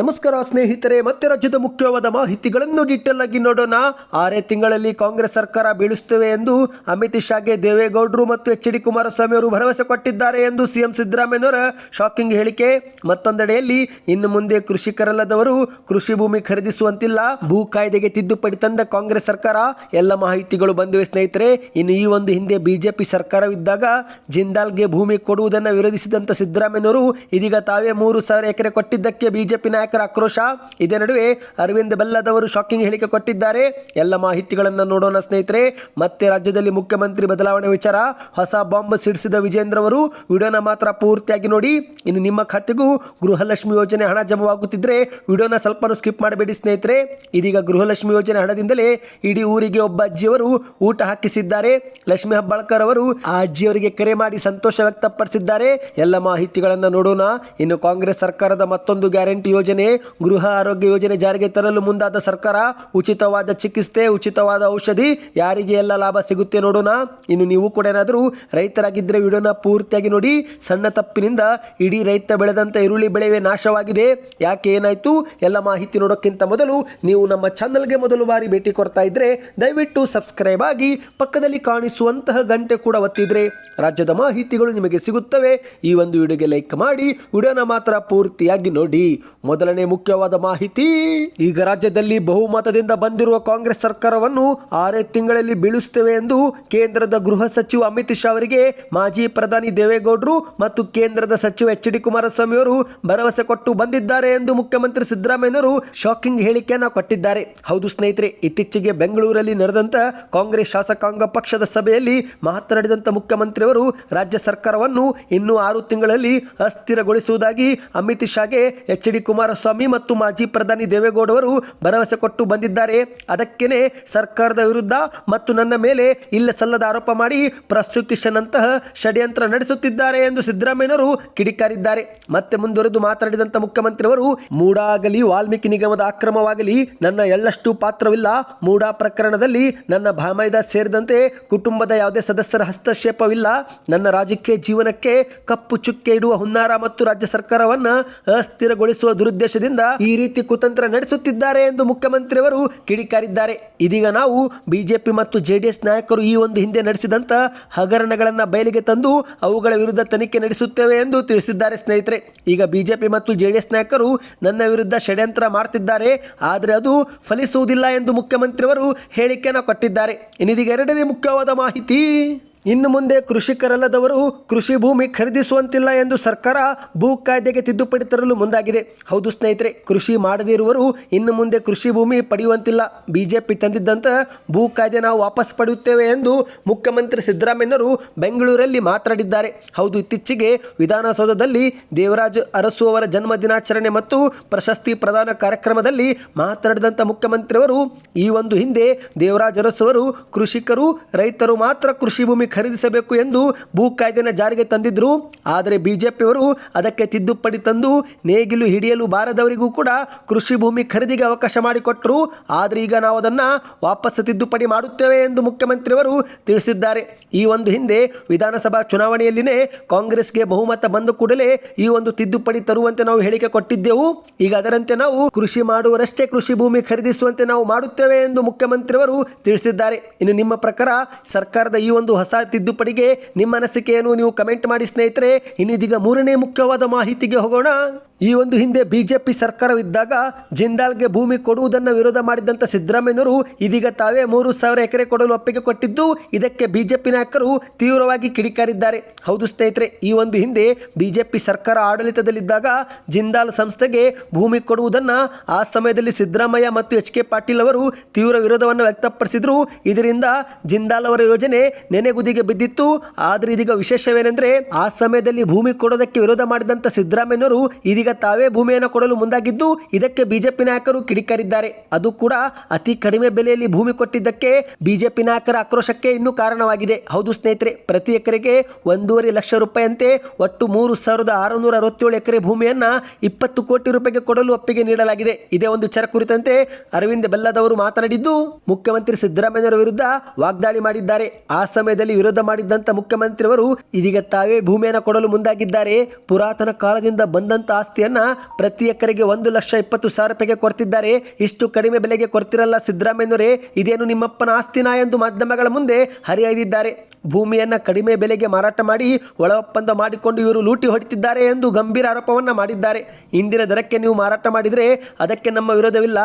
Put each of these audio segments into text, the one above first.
ನಮಸ್ಕಾರ ಸ್ನೇಹಿತರೆ, ಮತ್ತೆ ರಾಜ್ಯದ ಮುಖ್ಯವಾದ ಮಾಹಿತಿಗಳನ್ನು ಡೀಟೇಲ್ ಆಗಿ ನೋಡೋಣ. ಆರೇ ತಿಂಗಳಲ್ಲಿ ಕಾಂಗ್ರೆಸ್ ಸರ್ಕಾರ ಬೀಳಿಸುತ್ತೇವೆ ಎಂದು ಅಮಿತ್ ಶಾಗೆ ದೇವೇಗೌಡರು ಮತ್ತು ಎಚ್ ಡಿ ಕುಮಾರಸ್ವಾಮಿ ಅವರು ಭರವಸೆ ಕೊಟ್ಟಿದ್ದಾರೆ ಎಂದು ಸಿಎಂ ಸಿದ್ದರಾಮಯ್ಯನವರ ಶಾಕಿಂಗ್ ಹೇಳಿಕೆ. ಮತ್ತೊಂದೆಡೆಯಲ್ಲಿ ಇನ್ನು ಮುಂದೆ ಕೃಷಿಕರಲ್ಲದವರು ಕೃಷಿ ಭೂಮಿ ಖರೀದಿಸುವಂತಿಲ್ಲ. ಭೂ ಕಾಯ್ದೆಗೆ ತಿದ್ದುಪಡಿ ತಂದ ಕಾಂಗ್ರೆಸ್ ಸರ್ಕಾರ, ಎಲ್ಲ ಮಾಹಿತಿಗಳು ಬಂದಿವೆ ಸ್ನೇಹಿತರೆ. ಇನ್ನು ಈ ಒಂದು ಹಿಂದೆ ಬಿಜೆಪಿ ಸರ್ಕಾರವಿದ್ದಾಗ ಜಿಂದಾಲ್ಗೆ ಭೂಮಿ ಕೊಡುವುದನ್ನು ವಿರೋಧಿಸಿದಂತ ಸಿದ್ದರಾಮಯ್ಯನವರು ಇದೀಗ ತಾವೇ ಮೂರು ಸಾವಿರ ಎಕರೆ ಕೊಟ್ಟಿದ್ದಕ್ಕೆ ಬಿಜೆಪಿ ನಾಯಕರ ಆಕ್ರೋಶ. ಇದೇ ನಡುವೆ ಅರವಿಂದ್ ಬೆಲ್ಲದವರು ಶಾಕಿಂಗ್ ಹೇಳಿಕೆ ಕೊಟ್ಟಿದ್ದಾರೆ. ಎಲ್ಲ ಮಾಹಿತಿಗಳನ್ನು ನೋಡೋಣ ಸ್ನೇಹಿತರೆ. ಮತ್ತೆ ರಾಜ್ಯದಲ್ಲಿ ಮುಖ್ಯಮಂತ್ರಿ ಬದಲಾವಣೆ ವಿಚಾರ. ಹೊಸ ಬಾಂಬ್ ಸಿಡಿಸಿದ ವಿಜೇಂದ್ರ ಅವರು ವಿಡಿಯೋನ ಮಾತ್ರ ಪೂರ್ತಿಯಾಗಿ ನೋಡಿ. ಇನ್ನು ನಿಮ್ಮ ಖಾತೆಗೂ ಗೃಹಲಕ್ಷ್ಮಿ ಯೋಜನೆ ಹಣ ಜಮವಾಗುತ್ತಿದ್ರೆ ವಿಡಿಯೋನ ಸ್ವಲ್ಪನೂ ಸ್ಕಿಪ್ ಮಾಡಬೇಡಿ ಸ್ನೇಹಿತರೆ. ಇದೀಗ ಗೃಹಲಕ್ಷ್ಮಿ ಯೋಜನೆ ಹಣದಿಂದಲೇ ಇಡೀ ಊರಿಗೆ ಒಬ್ಬ ಅಜ್ಜಿಯವರು ಊಟ ಹಾಕಿಸಿದ್ದಾರೆ. ಲಕ್ಷ್ಮಿ ಹೆಬ್ಬಾಳ್ಕರ್ ಅವರು ಆ ಅಜ್ಜಿಯವರಿಗೆ ಕರೆ ಮಾಡಿ ಸಂತೋಷ ವ್ಯಕ್ತಪಡಿಸಿದ್ದಾರೆ. ಎಲ್ಲ ಮಾಹಿತಿಗಳನ್ನು ನೋಡೋಣ. ಇನ್ನು ಕಾಂಗ್ರೆಸ್ ಸರ್ಕಾರದ ಮತ್ತೊಂದು ಗ್ಯಾರಂಟಿ ಯೋಜನೆ ಗೃಹ ಆರೋಗ್ಯ ಯೋಜನೆ ಜಾರಿಗೆ ತರಲು ಮುಂದಾದ ಸರ್ಕಾರ ಉಚಿತವಾದ ಚಿಕಿತ್ಸೆ, ಉಚಿತವಾದ ಔಷಧಿ, ಯಾರಿಗೆ ಎಲ್ಲ ಲಾಭ ಸಿಗುತ್ತೆ ನೋಡೋಣ. ಇನ್ನು ನೀವು ಕೂಡ ಏನಾದರೂ ರೈತರಾಗಿದ್ದರೆ ವಿಡಿಯೋನ ಪೂರ್ತಿಯಾಗಿ ನೋಡಿ. ಸಣ್ಣ ತಪ್ಪಿನಿಂದ ಇಡೀ ರೈತ ಬೆಳೆದಂಥ ಈರುಳ್ಳಿ ಬೆಳೆಯೇ ನಾಶವಾಗಿದೆ. ಯಾಕೆ ಏನಾಯ್ತು? ಎಲ್ಲ ಮಾಹಿತಿ ನೋಡೋಕ್ಕಿಂತ ಮೊದಲು ನೀವು ನಮ್ಮ ಚಾನಲ್ಗೆ ಮೊದಲು ಬಾರಿ ಭೇಟಿ ಕೊಡ್ತಾ ಇದ್ರೆ ದಯವಿಟ್ಟು ಸಬ್ಸ್ಕ್ರೈಬ್ ಆಗಿ ಪಕ್ಕದಲ್ಲಿ ಕಾಣಿಸುವಂತಹ ಗಂಟೆ ಕೂಡ ಒತ್ತಿದ್ರೆ ರಾಜ್ಯದ ಮಾಹಿತಿಗಳು ನಿಮಗೆ ಸಿಗುತ್ತವೆ. ಈ ಒಂದು ವಿಡಿಯೋಗೆ ಲೈಕ್ ಮಾಡಿ, ವಿಡಿಯೋನ ಮಾತ್ರ ಪೂರ್ತಿಯಾಗಿ ನೋಡಿ. ಮೊದಲನೇ ಮುಖ್ಯವಾದ ಮಾಹಿತಿ, ಈಗ ರಾಜ್ಯದಲ್ಲಿ ಬಹುಮತದಿಂದ ಬಂದಿರುವ ಕಾಂಗ್ರೆಸ್ ಸರ್ಕಾರವನ್ನು ಆರೇ ತಿಂಗಳಲ್ಲಿ ಬೀಳಿಸುತ್ತೇವೆ ಎಂದು ಕೇಂದ್ರದ ಗೃಹ ಸಚಿವ ಅಮಿತ್ ಶಾ ಅವರಿಗೆ ಮಾಜಿ ಪ್ರಧಾನಿ ದೇವೇಗೌಡರು ಮತ್ತು ಕೇಂದ್ರದ ಸಚಿವ ಎಚ್ ಡಿ ಕುಮಾರಸ್ವಾಮಿ ಅವರು ಭರವಸೆ ಕೊಟ್ಟು ಬಂದಿದ್ದಾರೆ ಎಂದು ಮುಖ್ಯಮಂತ್ರಿ ಸಿದ್ದರಾಮಯ್ಯನವರು ಶಾಕಿಂಗ್ ಹೇಳಿಕೆಯನ್ನು ಕೊಟ್ಟಿದ್ದಾರೆ. ಹೌದು ಸ್ನೇಹಿತರೆ, ಇತ್ತೀಚೆಗೆ ಬೆಂಗಳೂರಲ್ಲಿ ನಡೆದಂತ ಕಾಂಗ್ರೆಸ್ ಶಾಸಕಾಂಗ ಪಕ್ಷದ ಸಭೆಯಲ್ಲಿ ಮಾತನಾಡಿದಂತ ಮುಖ್ಯಮಂತ್ರಿಯವರು ರಾಜ್ಯ ಸರ್ಕಾರವನ್ನು ಇನ್ನೂ ಆರು ತಿಂಗಳಲ್ಲಿ ಅಸ್ಥಿರಗೊಳಿಸುವುದಾಗಿ ಅಮಿತ್ ಶಾಗೆ ಎಚ್ ಡಿ ಕುಮಾರಸ್ವಾಮಿ ಮತ್ತು ಮಾಜಿ ಪ್ರಧಾನಿ ದೇವೇಗೌಡವರು ಭರವಸೆ ಕೊಟ್ಟು ಬಂದಿದ್ದಾರೆ. ಅದಕ್ಕೇನೆ ಸರ್ಕಾರದ ವಿರುದ್ಧ ಮತ್ತು ನನ್ನ ಮೇಲೆ ಇಲ್ಲ ಸಲ್ಲದ ಆರೋಪ ಮಾಡಿ ಪ್ರಾಸಿಕ್ಯೂಷನ್ ಅಂತಹ ಷಡ್ಯಂತ್ರ ನಡೆಸುತ್ತಿದ್ದಾರೆ ಎಂದು ಸಿದ್ದರಾಮಯ್ಯನವರು ಕಿಡಿಕಾರಿದ್ದಾರೆ. ಮತ್ತೆ ಮುಂದುವರೆದು ಮಾತನಾಡಿದಂತ ಮುಖ್ಯಮಂತ್ರಿಯವರು, ಮೂಡಾಗಲಿ ವಾಲ್ಮೀಕಿ ನಿಗಮದ ಅಕ್ರಮವಾಗಲಿ ನನ್ನ ಎಳ್ಳಷ್ಟು ಪಾತ್ರವಿಲ್ಲ. ಮೂಡಾ ಪ್ರಕರಣದಲ್ಲಿ ನನ್ನ ಭಾಮೈದ ಸೇರಿದಂತೆ ಕುಟುಂಬದ ಯಾವುದೇ ಸದಸ್ಯರ ಹಸ್ತಕ್ಷೇಪವಿಲ್ಲ. ನನ್ನ ರಾಜಕೀಯ ಜೀವನಕ್ಕೆ ಕಪ್ಪು ಚುಕ್ಕೆ ಇಡುವ ಹುನ್ನಾರ ಮತ್ತು ರಾಜ್ಯ ಸರ್ಕಾರವನ್ನ ಅಸ್ಥಿರಗೊಳಿಸುವ ದುರುದ್ದೇಶದಿಂದ ಈ ರೀತಿ ಕುತಂತ್ರ ನಡೆಸುತ್ತಿದ್ದಾರೆ ಎಂದು ಮುಖ್ಯಮಂತ್ರಿಯವರು ಕಿಡಿಕಾರಿದ್ದಾರೆ. ಇದೀಗ ನಾವು ಬಿಜೆಪಿ ಮತ್ತು ಜೆಡಿಎಸ್ ನಾಯಕರು ಈ ಒಂದು ಹಿಂದೆ ನಡೆಸಿದಂತ ಹಗರಣಗಳನ್ನು ಬಯಲಿಗೆ ತಂದು ಅವುಗಳ ವಿರುದ್ಧ ತನಿಖೆ ನಡೆಸುತ್ತೇವೆ ಎಂದು ತಿಳಿಸಿದ್ದಾರೆ ಸ್ನೇಹಿತರೆ. ಈಗ ಬಿಜೆಪಿ ಮತ್ತು ಜೆಡಿಎಸ್ ನಾಯಕರು ನನ್ನ ವಿರುದ್ಧ ಷಡ್ಯಂತ್ರ ಮಾಡ್ತಿದ್ದಾರೆ. ಆದರೆ ಅದು ಫಲಿಸುವುದಿಲ್ಲ ಎಂದು ಮುಖ್ಯಮಂತ್ರಿಯವರು ಹೇಳಿಕೆಯನ್ನು ಕೊಟ್ಟಿದ್ದಾರೆ. ಇನ್ನಿದೀಗ ಎರಡನೇ ಮುಖ್ಯವಾದ ಮಾಹಿತಿ. ಇನ್ನು ಮುಂದೆ ಕೃಷಿಕರಲ್ಲದವರು ಕೃಷಿ ಭೂಮಿ ಖರೀದಿಸುವಂತಿಲ್ಲ ಎಂದು ಸರ್ಕಾರ ಭೂ ಕಾಯ್ದೆಗೆ ತಿದ್ದುಪಡಿ ತರಲು ಮುಂದಾಗಿದೆ. ಹೌದು ಸ್ನೇಹಿತರೆ, ಕೃಷಿ ಮಾಡದೇ ಇರುವರು ಇನ್ನು ಮುಂದೆ ಕೃಷಿ ಭೂಮಿ ಪಡೆಯುವಂತಿಲ್ಲ. ಬಿಜೆಪಿ ತಂದಿದ್ದಂಥ ಭೂ ಕಾಯ್ದೆ ನಾವು ವಾಪಸ್ ಪಡೆಯುತ್ತೇವೆ ಎಂದು ಮುಖ್ಯಮಂತ್ರಿ ಸಿದ್ದರಾಮಯ್ಯನವರು ಬೆಂಗಳೂರಲ್ಲಿ ಮಾತನಾಡಿದ್ದಾರೆ. ಹೌದು, ಇತ್ತೀಚೆಗೆ ವಿಧಾನಸೌಧದಲ್ಲಿ ದೇವರಾಜ್ ಅರಸು ಅವರ ಜನ್ಮ ದಿನಾಚರಣೆ ಮತ್ತು ಪ್ರಶಸ್ತಿ ಪ್ರದಾನ ಕಾರ್ಯಕ್ರಮದಲ್ಲಿ ಮಾತನಾಡಿದಂಥ ಮುಖ್ಯಮಂತ್ರಿಯವರು ಈ ಒಂದು ಹಿಂದೆ ದೇವರಾಜ್ ಅರಸು ಅವರು ಕೃಷಿಕರು, ರೈತರು ಮಾತ್ರ ಕೃಷಿ ಭೂಮಿ ಖರೀದಿಸಬೇಕು ಎಂದು ಭೂ ಕಾಯ್ದೆನ ಜಾರಿಗೆ ತಂದಿದ್ದರು ಆದರೆ ಬಿಜೆಪಿಯವರು ಅದಕ್ಕೆ ತಿದ್ದುಪಡಿ ತಂದು ನೇಗಿಲು ಹಿಡಿಯಲು ಬಾರದವರಿಗೂ ಕೂಡ ಕೃಷಿ ಭೂಮಿ ಖರೀದಿಗೆ ಅವಕಾಶ ಮಾಡಿಕೊಟ್ಟರು ಆದರೆ ಈಗ ನಾವು ಅದನ್ನು ವಾಪಸ್ ತಿದ್ದುಪಡಿ ಮಾಡುತ್ತೇವೆ ಎಂದು ಮುಖ್ಯಮಂತ್ರಿಯವರು ತಿಳಿಸಿದ್ದಾರೆ. ಈ ಒಂದು ಹಿಂದೆ ವಿಧಾನಸಭಾ ಚುನಾವಣೆಯಲ್ಲಿನೇ ಕಾಂಗ್ರೆಸ್ಗೆ ಬಹುಮತ ಬಂದ ಕೂಡಲೇ ಈ ಒಂದು ತಿದ್ದುಪಡಿ ತರುವಂತೆ ನಾವು ಹೇಳಿಕೆ ಕೊಟ್ಟಿದ್ದೆವು. ಈಗ ಅದರಂತೆ ನಾವು ಕೃಷಿ ಮಾಡುವರಷ್ಟೇ ಕೃಷಿ ಭೂಮಿ ಖರೀದಿಸುವಂತೆ ನಾವು ಮಾಡುತ್ತೇವೆ ಎಂದು ಮುಖ್ಯಮಂತ್ರಿಯವರು ತಿಳಿಸಿದ್ದಾರೆ. ಇನ್ನು ನಿಮ್ಮ ಪ್ರಕಾರ ಸರ್ಕಾರದ ಈ ಒಂದು ಹೊಸ ತಿದ್ದುಪಡಿಗೆ ನಿಮ್ಮ ಅನಿಸಿಕೆಯನ್ನು ನೀವು ಕಮೆಂಟ್ ಮಾಡಿ ಸ್ನೇಹಿತರೆ. ಇನ್ನಿದೀಗ ಮೂರನೇ ಮುಖ್ಯವಾದ ಮಾಹಿತಿಗೆ ಹೋಗೋಣ. ಈ ಒಂದು ಹಿಂದೆ ಬಿಜೆಪಿ ಸರ್ಕಾರವಿದ್ದಾಗ ಜಿಂದಾಲ್ಗೆ ಭೂಮಿ ಕೊಡುವುದನ್ನು ವಿರೋಧ ಮಾಡಿದಂಥ ಸಿದ್ದರಾಮಯ್ಯನವರು ಇದೀಗ ತಾವೇ ಮೂರು ಸಾವಿರ ಎಕರೆ ಕೊಡಲು ಒಪ್ಪಿಗೆ ಕೊಟ್ಟಿದ್ದು, ಇದಕ್ಕೆ ಬಿಜೆಪಿ ನಾಯಕರು ತೀವ್ರವಾಗಿ ಕಿಡಿಕಾರಿದ್ದಾರೆ. ಹೌದು ಸ್ನೇಹಿತರೆ, ಈ ಒಂದು ಹಿಂದೆ ಬಿಜೆಪಿ ಸರ್ಕಾರ ಆಡಳಿತದಲ್ಲಿದ್ದಾಗ ಜಿಂದಾಲ್ ಸಂಸ್ಥೆಗೆ ಭೂಮಿ ಕೊಡುವುದನ್ನು ಆ ಸಮಯದಲ್ಲಿ ಸಿದ್ದರಾಮಯ್ಯ ಮತ್ತು ಎಚ್ ಕೆ ಪಾಟೀಲ್ ಅವರು ತೀವ್ರ ವಿರೋಧವನ್ನು ವ್ಯಕ್ತಪಡಿಸಿದ್ರು. ಇದರಿಂದ ಜಿಂದಾಲ್ ಅವರ ಯೋಜನೆ ನೆನೆಗುದಿಗೆ ಬಿದ್ದಿತ್ತು. ಆದರೆ ಇದೀಗ ವಿಶೇಷವೇನೆಂದರೆ ಆ ಸಮಯದಲ್ಲಿ ಭೂಮಿ ಕೊಡೋದಕ್ಕೆ ವಿರೋಧ ಮಾಡಿದಂಥ ಸಿದ್ದರಾಮಯ್ಯನವರು ಇದೀಗ ತಾವೇ ಭೂಮಿಯನ್ನು ಕೊಡಲು ಮುಂದಾಗಿದ್ದು, ಇದಕ್ಕೆ ಬಿಜೆಪಿ ನಾಯಕರು ಕಿಡಿಕಾರಿದ್ದಾರೆ. ಅದು ಕೂಡ ಅತಿ ಕಡಿಮೆ ಬೆಲೆಯಲ್ಲಿ ಭೂಮಿ ಕೊಟ್ಟಿದ್ದಕ್ಕೆ ಬಿಜೆಪಿ ನಾಯಕರ ಆಕ್ರೋಶಕ್ಕೆ ಇನ್ನೂ ಕಾರಣವಾಗಿದೆ. ಹೌದು ಸ್ನೇಹಿತರೆ, ಪ್ರತಿ ಎಕರೆಗೆ ಒಂದೂವರೆ ಲಕ್ಷ ರೂಪಾಯಿಯಂತೆ ಒಟ್ಟು ಮೂರು ಸಾವಿರದ ಆರುನೂರ ಅರವತ್ತೇಳು ಎಕರೆ ಭೂಮಿಯನ್ನ ಇಪ್ಪತ್ತು ಕೋಟಿ ರೂಪಾಯಿಗೆ ಕೊಡಲು ಒಪ್ಪಿಗೆ ನೀಡಲಾಗಿದೆ. ಇದೇ ಒಂದು ವಿಚಾರ ಕುರಿತಂತೆ ಅರವಿಂದ್ ಬೆಲ್ಲದವರು ಮಾತನಾಡಿದ್ದು, ಮುಖ್ಯಮಂತ್ರಿ ಸಿದ್ದರಾಮಯ್ಯರ ವಿರುದ್ಧ ವಾಗ್ದಾಳಿ ಮಾಡಿದ್ದಾರೆ. ಆ ಸಮಯದಲ್ಲಿ ವಿರೋಧ ಮಾಡಿದ್ದಂತ ಮುಖ್ಯಮಂತ್ರಿಯವರು ಇದೀಗ ತಾವೇ ಭೂಮಿಯನ್ನು ಕೊಡಲು ಮುಂದಾಗಿದ್ದಾರೆ. ಪುರಾತನ ಕಾಲದಿಂದ ಬಂದಂತ ಆಸ್ತಿ ಆಸ್ತಿಯನ್ನ ಪ್ರತಿ ಎಕರೆಗೆ ಒಂದು ಲಕ್ಷ ಇಪ್ಪತ್ತು ಸಾವಿರ ರೂಪಾಯಿಗೆ ಕೊಡ್ತಿದ್ದಾರೆ. ಇಷ್ಟು ಕಡಿಮೆ ಬೆಲೆಗೆ ಕೊಡ್ತಿರಲ್ಲ ಸಿದ್ದರಾಮಯ್ಯನವರೇ, ಇದೇನು ನಿಮ್ಮಪ್ಪನ ಆಸ್ತಿನಾ ಎಂದು ಮಾಧ್ಯಮಗಳ ಮುಂದೆ ಹರಿಹಾಯ್ದಿದ್ದಾರೆ ಭೂಮಿಯನ್ನ ಕಡಿಮೆ ಬೆಲೆಗೆ ಮಾರಾಟ ಮಾಡಿ ಒಳ ಒಪ್ಪಂದ ಮಾಡಿಕೊಂಡು ಇವರು ಲೂಟಿ ಹೊಡಿತಿದ್ದಾರೆ ಎಂದು ಗಂಭೀರ ಆರೋಪವನ್ನು ಮಾಡಿದ್ದಾರೆ. ಇಂದಿನ ದರಕ್ಕೆ ನೀವು ಮಾರಾಟ ಮಾಡಿದರೆ ಅದಕ್ಕೆ ನಮ್ಮ ವಿರೋಧವಿಲ್ಲ.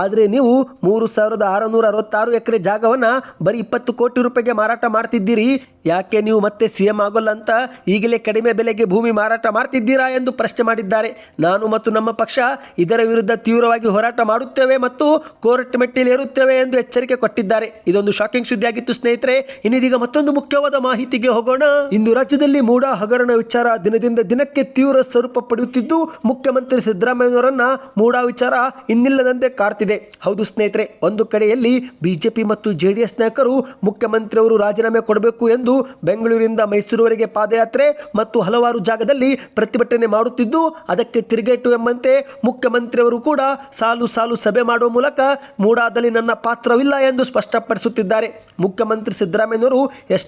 ಆದರೆ ನೀವು ಮೂರು ಸಾವಿರದ ಆರುನೂರ ಅರವತ್ತಾರು ಎಕರೆ ಜಾಗವನ್ನು ಬರೀ ಇಪ್ಪತ್ತು ಕೋಟಿ ರೂಪಾಯಿಗೆ ಮಾರಾಟ ಮಾಡ್ತಿದ್ದೀರಿ. ಯಾಕೆ ನೀವು ಮತ್ತೆ ಸಿ ಎಂ ಆಗೋಲ್ಲ ಅಂತ ಈಗಲೇ ಕಡಿಮೆ ಬೆಲೆಗೆ ಭೂಮಿ ಮಾರಾಟ ಮಾಡ್ತಿದ್ದೀರಾ ಎಂದು ಪ್ರಶ್ನೆ ಮಾಡಿದ್ದಾರೆ. ನಾನು ಮತ್ತು ನಮ್ಮ ಪಕ್ಷ ಇದರ ವಿರುದ್ಧ ತೀವ್ರವಾಗಿ ಹೋರಾಟ ಮಾಡುತ್ತೇವೆ ಮತ್ತು ಕೋರ್ಟ್ ಮೆಟ್ಟಿಲೇರುತ್ತೇವೆ ಎಂದು ಎಚ್ಚರಿಕೆ ಕೊಟ್ಟಿದ್ದಾರೆ. ಇದೊಂದು ಶಾಕಿಂಗ್ ಸುದ್ದಿಯಾಗಿತ್ತು ಸ್ನೇಹಿತರೆ. ಇನ್ನಿದೀಗ ಮತ್ತೊಂದು ಮುಖ್ಯವಾದ ಮಾಹಿತಿಗೆ ಹೋಗೋಣ. ಇಂದು ರಾಜ್ಯದಲ್ಲಿ ಮೂಡ ಹಗರಣ ವಿಚಾರ ದಿನದಿಂದ ದಿನಕ್ಕೆ ತೀವ್ರ ಸ್ವರೂಪ ಪಡೆಯುತ್ತಿದ್ದು, ಮುಖ್ಯಮಂತ್ರಿ ಸಿದ್ದರಾಮಯ್ಯನವರನ್ನ ಮೂಡ ವಿಚಾರ ಇನ್ನಿಲ್ಲದಂತೆ ಕಾಡ್ತಿದೆ. ಹೌದು ಸ್ನೇಹಿತರೆ, ಒಂದು ಕಡೆಯಲ್ಲಿ ಬಿಜೆಪಿ ಮತ್ತು ಜೆಡಿಎಸ್ ನಾಯಕರು ಮುಖ್ಯಮಂತ್ರಿ ಅವರು ರಾಜೀನಾಮೆ ಕೊಡಬೇಕು ಎಂದು ಬೆಂಗಳೂರಿನಿಂದ ಮೈಸೂರುವರೆಗೆ ಪಾದಯಾತ್ರೆ ಮತ್ತು ಹಲವಾರು ಜಾಗದಲ್ಲಿ ಪ್ರತಿಭಟನೆ ಮಾಡುತ್ತಿದ್ದು, ಅದಕ್ಕೆ ತಿರುಗೇಟು ಎಂಬಂತೆ ಮುಖ್ಯಮಂತ್ರಿಯವರು ಕೂಡ ಸಾಲು ಸಾಲು ಸಭೆ ಮಾಡುವ ಮೂಲಕ ಮೂಡಾದಲ್ಲಿ ನನ್ನ ಪಾತ್ರವಿಲ್ಲ ಎಂದು ಸ್ಪಷ್ಟಪಡಿಸುತ್ತಿದ್ದಾರೆ. ಮುಖ್ಯಮಂತ್ರಿ ಸಿದ್ದರಾಮಯ್ಯನವರು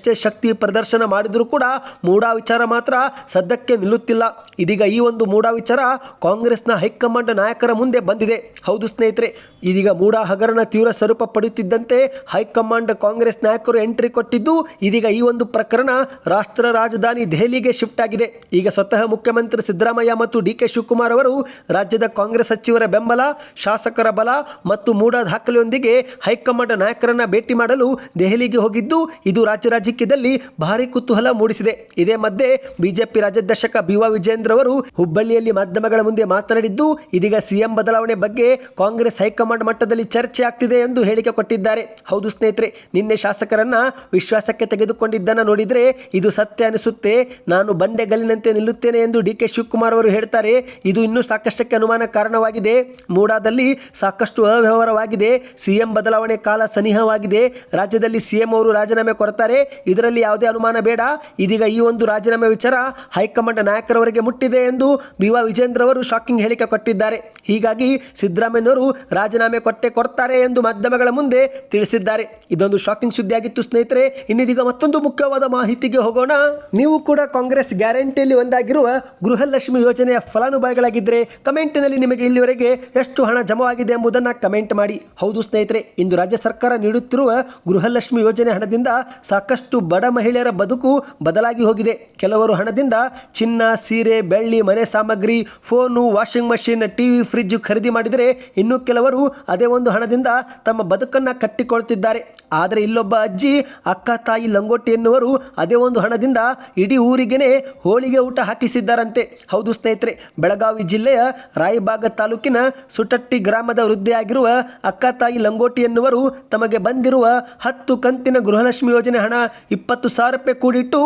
ಎಷ್ಟೇ ಶಕ್ತಿ ಪ್ರದರ್ಶನ ಮಾಡಿದರೂ ಕೂಡ ಮೂಡಾ ವಿಚಾರ ಮಾತ್ರ ಸದ್ಯಕ್ಕೆ ನಿಲ್ಲುತ್ತಿಲ್ಲ. ಇದೀಗ ಈ ಒಂದು ಮೂಡಾ ವಿಚಾರ ಕಾಂಗ್ರೆಸ್ನ ಹೈಕಮಾಂಡ್ ನಾಯಕರ ಮುಂದೆ ಬಂದಿದೆ. ಹೌದು ಸ್ನೇಹಿತರೆ, ಇದೀಗ ಮೂಡಾ ಹಗರಣ ತೀವ್ರ ಸ್ವರೂಪ ಪಡೆಯುತ್ತಿದ್ದಂತೆ ಹೈಕಮಾಂಡ್ ಕಾಂಗ್ರೆಸ್ ನಾಯಕರು ಎಂಟ್ರಿ ಕೊಟ್ಟಿದ್ದು ಇದೀಗ ಈ ಒಂದು ಪ್ರಕರಣ ರಾಷ್ಟ್ರ ರಾಜಧಾನಿ ದೆಹಲಿಗೆ ಶಿಫ್ಟ್ ಆಗಿದೆ. ಈಗ ಸ್ವತಃ ಮುಖ್ಯಮಂತ್ರಿ ಸಿದ್ದರಾಮಯ್ಯ ಮತ್ತು ಡಿ ಕೆ ಶಿವಕುಮಾರ್ ಅವರು ರಾಜ್ಯದ ಕಾಂಗ್ರೆಸ್ ಸಚಿವರ ಬೆಂಬಲ, ಶಾಸಕರ ಬಲ ಮತ್ತು ಮೂಡಾ ದಾಖಲೆಯೊಂದಿಗೆ ಹೈಕಮಾಂಡ್ ನಾಯಕರನ್ನ ಭೇಟಿ ಮಾಡಲು ದೆಹಲಿಗೆ ಹೋಗಿದ್ದು, ಇದು ರಾಜ್ಯ ರಾಜಕೀಯದಲ್ಲಿ ಭಾರಿ ಕುತೂಹಲ ಮೂಡಿಸಿದೆ. ಇದೇ ಮಧ್ಯೆ ಬಿಜೆಪಿ ರಾಜ್ಯಾಧ್ಯಕ್ಷಕ ಬಿ ವಾ ವಿಜೇಂದ್ರ ಅವರು ಹುಬ್ಬಳ್ಳಿಯಲ್ಲಿ ಮಾಧ್ಯಮಗಳ ಮುಂದೆ ಮಾತನಾಡಿದ್ದು, ಇದೀಗ ಸಿಎಂ ಬದಲಾವಣೆ ಬಗ್ಗೆ ಕಾಂಗ್ರೆಸ್ ಹೈಕಮಾಂಡ್ ಮಟ್ಟದಲ್ಲಿ ಚರ್ಚೆ ಆಗ್ತಿದೆ ಎಂದು ಹೇಳಿಕೆ ಕೊಟ್ಟಿದ್ದಾರೆ. ಹೌದು ಸ್ನೇಹಿತರೆ, ನಿನ್ನೆ ಶಾಸಕರನ್ನ ವಿಶ್ವಾಸಕ್ಕೆ ತೆಗೆದುಕೊಂಡಿದ್ದನ್ನ ನೋಡಿದ್ರೆ ಇದು ಸತ್ಯ ಅನಿಸುತ್ತೆ. ನಾನು ಬಂಡೆಗಲ್ಲಿನಂತೆ ನಿಲ್ಲುತ್ತೇನೆ ಎಂದು ಡಿ ಕೆ ಶಿವಕುಮಾರ್ ಅವರು ಹೇಳ್ತಾರೆ. ಇದು ಇನ್ನೂ ಸಾಕಷ್ಟಕ್ಕೆ ಅನುಮಾನ ಕಾರಣವಾಗಿದೆ. ಮೂಡಾದಲ್ಲಿ ಸಾಕಷ್ಟು ಅವ್ಯವಹಾರವಾಗಿದೆ. ಸಿಎಂ ಬದಲಾವಣೆ ಕಾಲ ಸನಿಹವಾಗಿದೆ. ರಾಜ್ಯದಲ್ಲಿ ಸಿಎಂ ಅವರು ರಾಜೀನಾಮೆ ಕೊಡ್ತಾರೆ. ಇದರಲ್ಲಿ ಯಾವುದೇ ಅನುಮಾನ ಬೇಡ. ಇದೀಗ ಈ ಒಂದು ರಾಜೀನಾಮೆ ವಿಚಾರ ಹೈಕಮಾಂಡ್ ನಾಯಕರವರೆಗೆ ಮುಟ್ಟಿದೆ ಎಂದು ಬಿ ವಾ ವಿಜೇಂದ್ರ ಅವರು ಶಾಕಿಂಗ್ ಹೇಳಿಕೆ ಕೊಟ್ಟಿದ್ದಾರೆ. ಹೀಗಾಗಿ ಸಿದ್ದರಾಮಯ್ಯನವರು ರಾಜೀನಾಮೆ ಕೊಟ್ಟೆ ಕೊಡ್ತಾರೆ ಎಂದು ಮಾಧ್ಯಮಗಳ ಮುಂದೆ ತಿಳಿಸಿದ್ದಾರೆ. ಇದೊಂದು ಶಾಕಿಂಗ್ ಸುದ್ದಿಯಾಗಿತ್ತು ಸ್ನೇಹಿತರೆ. ಇನ್ನಿದೀಗ ಮತ್ತೊಂದು ಮುಖ್ಯವಾದ ಮಾಹಿತಿಗೆ ಹೋಗೋಣ. ನೀವು ಕೂಡ ಕಾಂಗ್ರೆಸ್ ಗ್ಯಾರಂಟಿಯಲ್ಲಿ ಒಂದಾಗಿರುವ ಗೃಹಲಕ್ಷ್ಮಿ ಯೋಜನೆಯ ಫಲಾನುಭವಿಗಳಾಗಿದ್ದರೆ ಕಮೆಂಟ್ನಲ್ಲಿ ನಿಮಗೆ ಇಲ್ಲಿವರೆಗೆ ಎಷ್ಟು ಹಣ ಜಮವಾಗಿದೆ ಎಂಬುದನ್ನು ಕಮೆಂಟ್ ಮಾಡಿ. ಹೌದು ಸ್ನೇಹಿತರೆ, ಇಂದು ರಾಜ್ಯ ಸರ್ಕಾರ ನೀಡುತ್ತಿರುವ ಗೃಹಲಕ್ಷ್ಮಿ ಯೋಜನೆ ಹಣದಿಂದ ಸಾಕಷ್ಟು ಬಡ ಮಹಿಳೆಯರ ಬದುಕು ಬದಲಾಗಿ ಹೋಗಿದೆ. ಕೆಲವರು ಹಣದಿಂದ ಚಿನ್ನ, ಸೀರೆ, ಬೆಳ್ಳಿ, ಮನೆ ಸಾಮಗ್ರಿ, phone, washing machine, TV fridge ಖರೀದಿ ಮಾಡಿದರೆ ಇನ್ನು ಕೆಲವರು ಅದೇ ಒಂದು ಹಣದಿಂದ ತಮ್ಮ ಬದುಕನ್ನು ಕಟ್ಟಿಕೊಳ್ತಿದ್ದಾರೆ. ಆದರೆ ಇಲ್ಲೊಬ್ಬ ಅಜ್ಜಿ, ಅಕ್ಕ, ತಾಯಿ ಲಂಗೋಟಿ ಎನ್ನುವರು ಅದೇ ಒಂದು ಹಣದಿಂದ ಇಡೀ ಊರಿಗೆನೆ ಹೋಳಿಗೆ ಊಟ ಹಾಕಿಸಿದ್ದಾರಂತೆ. ಹೌದು ಸ್ನೇಹಿತರೆ, ಬೆಳಗಾವಿ ಜಿಲ್ಲೆಯ ರಾಯಬಾಗ ತಾಲೂಕಿನ ಸುಟಟ್ಟಿ ಗ್ರಾಮದ ವೃದ್ಧೆಯಾಗಿರುವ ಅಕ್ಕ, ತಾಯಿ ಲಂಗೋಟಿ ಎನ್ನುವರು ತಮಗೆ ಬಂದಿರುವ ಹತ್ತು ಕಂತಿನ ಗೃಹಲಕ್ಷ್ಮಿ ಯೋಜನೆ ಹಣ ಇಪ್ಪತ್ತು ಸಾವಿರ ರೂಪಾಯಿ ಕೂಡಿಟ್ಟು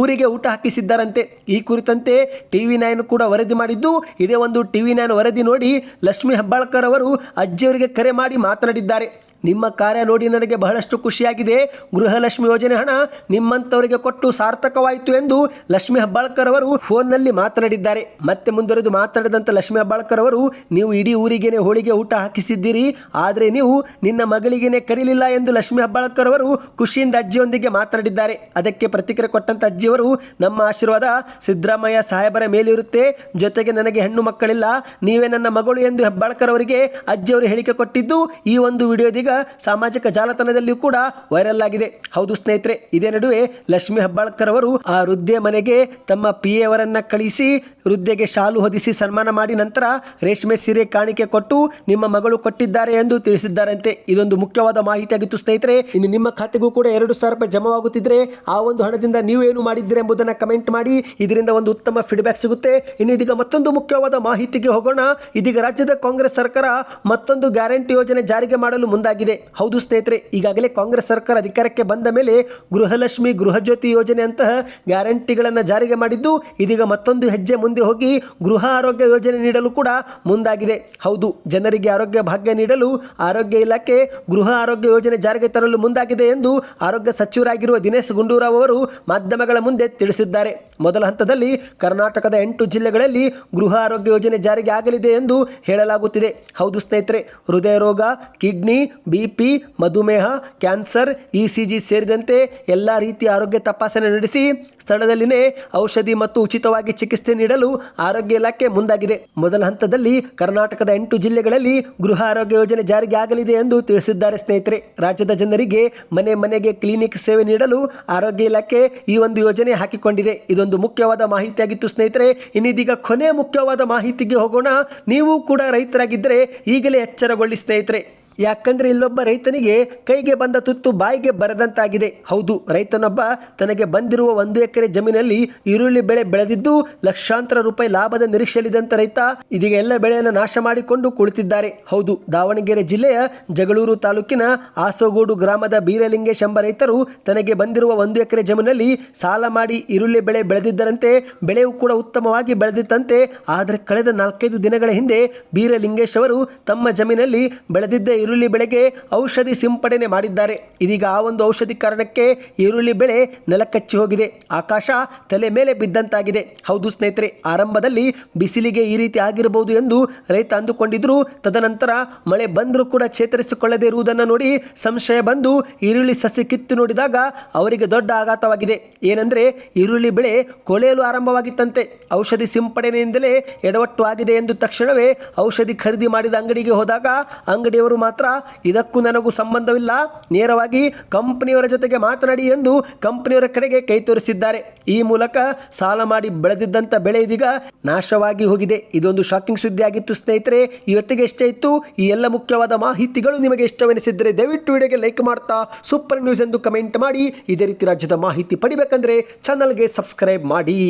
ಊರಿಗೆ ಊಟ ಹಾಕಿಸಿದ್ದಾರಂತೆ. ಈ ಕುರಿತಂತೆ ಟಿವಿ ನೈನ್ ಕೂಡ ವರದಿ ಮಾಡಿದ್ದು, ಇದೇ ಒಂದು ಟಿವಿ ನೈನ್ ವರದಿ ನೋಡಿ ಲಕ್ಷ್ಮಿ ಹೆಬ್ಬಾಳ್ಕರ್ ಅವರು ಅಜ್ಜಿಯವರಿಗೆ ಕರೆ ಮಾಡಿ ಮಾತನಾಡಿದ್ದಾರೆ. ನಿಮ್ಮ ಕಾರ್ಯ ನೋಡಿ ನನಗೆ ಬಹಳಷ್ಟು ಖುಷಿಯಾಗಿದೆ. ಗೃಹಲಕ್ಷ್ಮಿ ಯೋಜನೆ ಹಣ ನಿಮ್ಮಂಥವರಿಗೆ ಕೊಟ್ಟು ಸಾರ್ಥಕವಾಯಿತು ಎಂದು ಲಕ್ಷ್ಮಿ ಹೆಬ್ಬಾಳ್ಕರ್ ಅವರು ಫೋನ್ನಲ್ಲಿ ಮಾತನಾಡಿದ್ದಾರೆ. ಮತ್ತೆ ಮುಂದುವರೆದು ಮಾತನಾಡಿದಂಥ ಲಕ್ಷ್ಮಿ ಹೆಬ್ಬಾಳ್ಕರ್ ಅವರು, ನೀವು ಇಡೀ ಊರಿಗೇನೆ ಹೋಳಿಗೆ ಊಟ ಹಾಕಿಸಿದ್ದೀರಿ, ಆದರೆ ನೀವು ನಿನ್ನ ಮಗಳಿಗೇನೆ ಕರೀಲಿಲ್ಲ ಎಂದು ಲಕ್ಷ್ಮಿ ಹೆಬ್ಬಾಳ್ಕರ್ ಅವರು ಖುಷಿಯಿಂದ ಅಜ್ಜಿಯೊಂದಿಗೆ ಮಾತನಾಡಿದ್ದಾರೆ. ಅದಕ್ಕೆ ಪ್ರತಿಕ್ರಿಯೆ ಕೊಟ್ಟಂತ ಅಜ್ಜಿಯವರು, ನಮ್ಮ ಆಶೀರ್ವಾದ ಸಿದ್ದರಾಮಯ್ಯ ಸಾಹೇಬರ ಮೇಲಿರುತ್ತೆ, ಜೊತೆಗೆ ನನಗೆ ಹೆಣ್ಣು ಮಕ್ಕಳಿಲ್ಲ, ನೀವೇ ನನ್ನ ಮಗಳು ಎಂದು ಹೆಬ್ಬಾಳ್ಕರ್ ಅವರಿಗೆ ಅಜ್ಜಿಯವರು ಹೇಳಿಕೆ ಕೊಟ್ಟಿದ್ದು ಈ ಒಂದು ವಿಡಿಯೋದೀಗ ಸಾಮಾಜಿಕ ಜಾಲತಾಣದಲ್ಲಿಯೂ ಕೂಡ ವೈರಲ್ ಆಗಿದೆ. ಹೌದು ಸ್ನೇಹಿತರೆ, ಇದೇ ನಡುವೆ ಲಕ್ಷ್ಮಿ ಹೆಬ್ಬಾಳ್ಕರ್ ಅವರು ಆ ವೃದ್ಧೆ ಮನೆಗೆ ತಮ್ಮ ಪಿ ಅವರನ್ನ ಕಳಿಸಿ ವೃದ್ಧೆಗೆ ಶಾಲು ಹೊದಿಸಿ ಸನ್ಮಾನ ಮಾಡಿ ನಂತರ ರೇಷ್ಮೆ ಸೀರೆ ಕಾಣಿಕೆ ಕೊಟ್ಟು ನಿಮ್ಮ ಮಗಳು ಕೊಟ್ಟಿದ್ದಾರೆ ಎಂದು ತಿಳಿಸಿದ್ದಾರಂತೆ. ಇದೊಂದು ಮುಖ್ಯವಾದ ಮಾಹಿತಿಯಾಗಿತ್ತು ಸ್ನೇಹಿತರೆ. ಇನ್ನು ನಿಮ್ಮ ಖಾತೆಗೂ ಕೂಡ ಎರಡು ಸಾವಿರ ರೂಪಾಯಿ ಜಮಾವಾಗುತ್ತಿದ್ರೆ ಆ ಒಂದು ಹಣದಿಂದ ನೀವು ಏನು ಮಾಡಿದ್ದೀರಿ ಎಂಬುದನ್ನು ಕಮೆಂಟ್ ಮಾಡಿ. ಇದರಿಂದ ಒಂದು ಉತ್ತಮ ಫೀಡ್ಬ್ಯಾಕ್ ಸಿಗುತ್ತೆ. ಇನ್ನು ಇದೀಗ ಮತ್ತೊಂದು ಮುಖ್ಯವಾದ ಮಾಹಿತಿಗೆ ಹೋಗೋಣ. ಇದೀಗ ರಾಜ್ಯದ ಕಾಂಗ್ರೆಸ್ ಸರ್ಕಾರ ಮತ್ತೊಂದು ಗ್ಯಾರಂಟಿ ಯೋಜನೆ ಜಾರಿಗೆ ಮಾಡಲು ಮುಂದಾಗಿದೆ. ಹೌದು ಸ್ನೇಹಿತರೆ, ಈಗಾಗಲೇ ಕಾಂಗ್ರೆಸ್ ಸರ್ಕಾರ ಅಧಿಕಾರಕ್ಕೆ ಬಂದ ಮೇಲೆ ಗೃಹಲಕ್ಷ್ಮಿ ಗೃಹಜ್ಯೋತಿ ಯೋಜನೆ ಅಂತಹ ಗ್ಯಾರಂಟಿಗಳನ್ನು ಜಾರಿಗೆ ಮಾಡಿದ್ದು, ಇದೀಗ ಮತ್ತೊಂದು ಹೆಜ್ಜೆ ಮುಂದೆ ಹೋಗಿ ಗೃಹ ಆರೋಗ್ಯ ಯೋಜನೆ ನೀಡಲು ಕೂಡ ಮುಂದಾಗಿದೆ. ಹೌದು, ಜನರಿಗೆ ಆರೋಗ್ಯ ಭಾಗ್ಯ ನೀಡಲು ಆರೋಗ್ಯ ಇಲಾಖೆ ಗೃಹ ಆರೋಗ್ಯ ಯೋಜನೆ ಜಾರಿಗೆ ತರಲು ಮುಂದಾಗಿದೆ ಎಂದು ಆರೋಗ್ಯ ಸಚಿವರಾಗಿರುವ ದಿನೇಶ್ ಗುಂಡೂರಾವ್ ಅವರು ಮಾಧ್ಯಮಗಳ ಮುಂದೆ ತಿಳಿಸಿದ್ದಾರೆ. ಮೊದಲ ಹಂತದಲ್ಲಿ ಕರ್ನಾಟಕದ ಎಂಟು ಜಿಲ್ಲೆಗಳಲ್ಲಿ ಗೃಹ ಆರೋಗ್ಯ ಯೋಜನೆ ಜಾರಿಗೆ ಆಗಲಿದೆ ಎಂದು ಹೇಳಲಾಗುತ್ತಿದೆ. ಹೌದು ಸ್ನೇಹಿತರೆ, ಹೃದಯ ರೋಗ, ಕಿಡ್ನಿ ಬಿಪಿ ಮಧುಮೇಹ, ಕ್ಯಾನ್ಸರ್, ಇ ಸಿ ಜಿ ಸೇರಿದಂತೆ ಎಲ್ಲ ರೀತಿಯ ಆರೋಗ್ಯ ತಪಾಸಣೆ ನಡೆಸಿ ಸ್ಥಳದಲ್ಲಿನೇ ಔಷಧಿ ಮತ್ತು ಉಚಿತವಾಗಿ ಚಿಕಿತ್ಸೆ ನೀಡಲು ಆರೋಗ್ಯ ಇಲಾಖೆ ಮುಂದಾಗಿದೆ. ಮೊದಲ ಹಂತದಲ್ಲಿ ಕರ್ನಾಟಕದ ಎಂಟು ಜಿಲ್ಲೆಗಳಲ್ಲಿ ಗೃಹ ಆರೋಗ್ಯ ಯೋಜನೆ ಜಾರಿಗೆ ಆಗಲಿದೆ ಎಂದು ತಿಳಿಸಿದ್ದಾರೆ ಸ್ನೇಹಿತರೆ. ರಾಜ್ಯದ ಜನರಿಗೆ ಮನೆ ಮನೆಗೆ ಕ್ಲಿನಿಕ್ ಸೇವೆ ನೀಡಲು ಆರೋಗ್ಯ ಇಲಾಖೆ ಈ ಒಂದು ಯೋಜನೆ ಹಾಕಿಕೊಂಡಿದೆ. ಇದೊಂದು ಮುಖ್ಯವಾದ ಮಾಹಿತಿಯಾಗಿತ್ತು ಸ್ನೇಹಿತರೆ. ಇನ್ನಿದೀಗ ಕೊನೆ ಮುಖ್ಯವಾದ ಮಾಹಿತಿಗೆ ಹೋಗೋಣ. ನೀವು ಕೂಡ ರೈತರಾಗಿದ್ದರೆ ಈಗಲೇ ಎಚ್ಚರಗೊಳ್ಳಿ ಸ್ನೇಹಿತರೆ. ಯಾಕಂದ್ರೆ ಇಲ್ಲೊಬ್ಬ ರೈತನಿಗೆ ಕೈಗೆ ಬಂದ ತುತ್ತು ಬಾಯಿಗೆ ಬರದಂತಾಗಿದೆ. ಹೌದು, ರೈತನೊಬ್ಬ ತನಗೆ ಬಂದಿರುವ ಒಂದು ಎಕರೆ ಜಮೀನಲ್ಲಿ ಈರುಳ್ಳಿ ಬೆಳೆ ಬೆಳೆದಿದ್ದು ಲಕ್ಷಾಂತರ ರೂಪಾಯಿ ಲಾಭದ ನಿರೀಕ್ಷೆಯಲ್ಲಿದ್ದಂತ ರೈತ ಇದೀಗ ಎಲ್ಲ ಬೆಳೆಯನ್ನು ನಾಶ ಮಾಡಿಕೊಂಡು ಕುಳಿತಿದ್ದಾರೆ. ಹೌದು, ದಾವಣಗೆರೆ ಜಿಲ್ಲೆಯ ಜಗಳೂರು ತಾಲೂಕಿನ ಆಸೋಗೋಡು ಗ್ರಾಮದ ಬೀರಲಿಂಗೇಶ್ ಎಂಬ ರೈತರು ತನಗೆ ಬಂದಿರುವ ಒಂದು ಎಕರೆ ಜಮೀನಲ್ಲಿ ಸಾಲ ಮಾಡಿ ಈರುಳ್ಳಿ ಬೆಳೆ ಬೆಳೆದಿದ್ದರಂತೆ, ಬೆಳೆಯೂ ಕೂಡ ಉತ್ತಮವಾಗಿ ಬೆಳೆದಿತ್ತಂತೆ. ಆದರೆ ಕಳೆದ ನಾಲ್ಕೈದು ದಿನಗಳ ಹಿಂದೆ ಬೀರಲಿಂಗೇಶ್ ಅವರು ತಮ್ಮ ಜಮೀನಲ್ಲಿ ಬೆಳೆದಿದ್ದ ಈರುಳ್ಳಿ ಬೆಳೆಗೆ ಔಷಧಿ ಸಿಂಪಡಣೆ ಮಾಡಿದ್ದಾರೆ. ಇದೀಗ ಆ ಒಂದು ಔಷಧಿ ಕಾರಣಕ್ಕೆ ಈರುಳ್ಳಿ ಬೆಳೆ ನೆಲಕಚ್ಚಿ ಹೋಗಿದೆ. ಆಕಾಶ ತಲೆ ಮೇಲೆ ಬಿದ್ದಂತಾಗಿದೆ. ಹೌದು ಸ್ನೇಹಿತರೆ, ಆರಂಭದಲ್ಲಿ ಬಿಸಿಲಿಗೆ ಈ ರೀತಿ ಆಗಿರಬಹುದು ಎಂದು ರೈತ ಅಂದುಕೊಂಡಿದ್ರು. ತದನಂತರ ಮಳೆ ಬಂದರೂ ಕೂಡ ಚೇತರಿಸಿಕೊಳ್ಳದೇ ಇರುವುದನ್ನು ನೋಡಿ ಸಂಶಯ ಬಂದು ಈರುಳ್ಳಿ ಸಸಿ ಕಿತ್ತು ನೋಡಿದಾಗ ಅವರಿಗೆ ದೊಡ್ಡ ಆಘಾತವಾಗಿದೆ. ಏನೆಂದರೆ ಈರುಳ್ಳಿ ಬೆಳೆ ಕೊಳೆಯಲು ಆರಂಭವಾಗಿತ್ತಂತೆ. ಔಷಧಿ ಸಿಂಪಡಣೆಯಿಂದಲೇ ಎಡವಟ್ಟು ಆಗಿದೆ ಎಂದು ತಕ್ಷಣವೇ ಔಷಧಿ ಖರೀದಿ ಮಾಡಿದ ಅಂಗಡಿಗೆ ಹೋದಾಗ ಅಂಗಡಿಯವರು ಮಾತ್ರ ಇದಕ್ಕೂ ನನಗೂ ಸಂಬಂಧವಿಲ್ಲ. ನೇರವಾಗಿ ಕಂಪನಿಯವರ ಜೊತೆಗೆ ಮಾತನಾಡಿ ಎಂದು ಕಂಪನಿಯವರ ಕಡೆಗೆ ಕೈ ತೋರಿಸಿದ್ದಾರೆ. ಈ ಮೂಲಕ ಸಾಲ ಮಾಡಿ ಬೆಳೆದಿದ್ದಂಥ ಬೆಳೆ ಇದೀಗ ನಾಶವಾಗಿ ಹೋಗಿದೆ. ಇದೊಂದು ಶಾಕಿಂಗ್ ಸುದ್ದಿ ಆಗಿತ್ತು ಸ್ನೇಹಿತರೆ. ಇವತ್ತಿಗೆ ಎಷ್ಟೇ ಇತ್ತು, ಈ ಎಲ್ಲ ಮುಖ್ಯವಾದ ಮಾಹಿತಿಗಳು ನಿಮಗೆ ಇಷ್ಟವೆನಿಸಿದ್ದರೆ ದಯವಿಟ್ಟು ವಿಡಿಯೋಗೆ ಲೈಕ್ ಮಾಡ್ತಾ, ಸೂಪರ್ ನ್ಯೂಸ್ ಎಂದು ಕಮೆಂಟ್ ಮಾಡಿ. ಇದೇ ರೀತಿ ರಾಜ್ಯದ ಮಾಹಿತಿ ಪಡಿಬೇಕಂದ್ರೆ ಚಾನಲ್ಗೆ ಸಬ್ಸ್ಕ್ರೈಬ್ ಮಾಡಿ.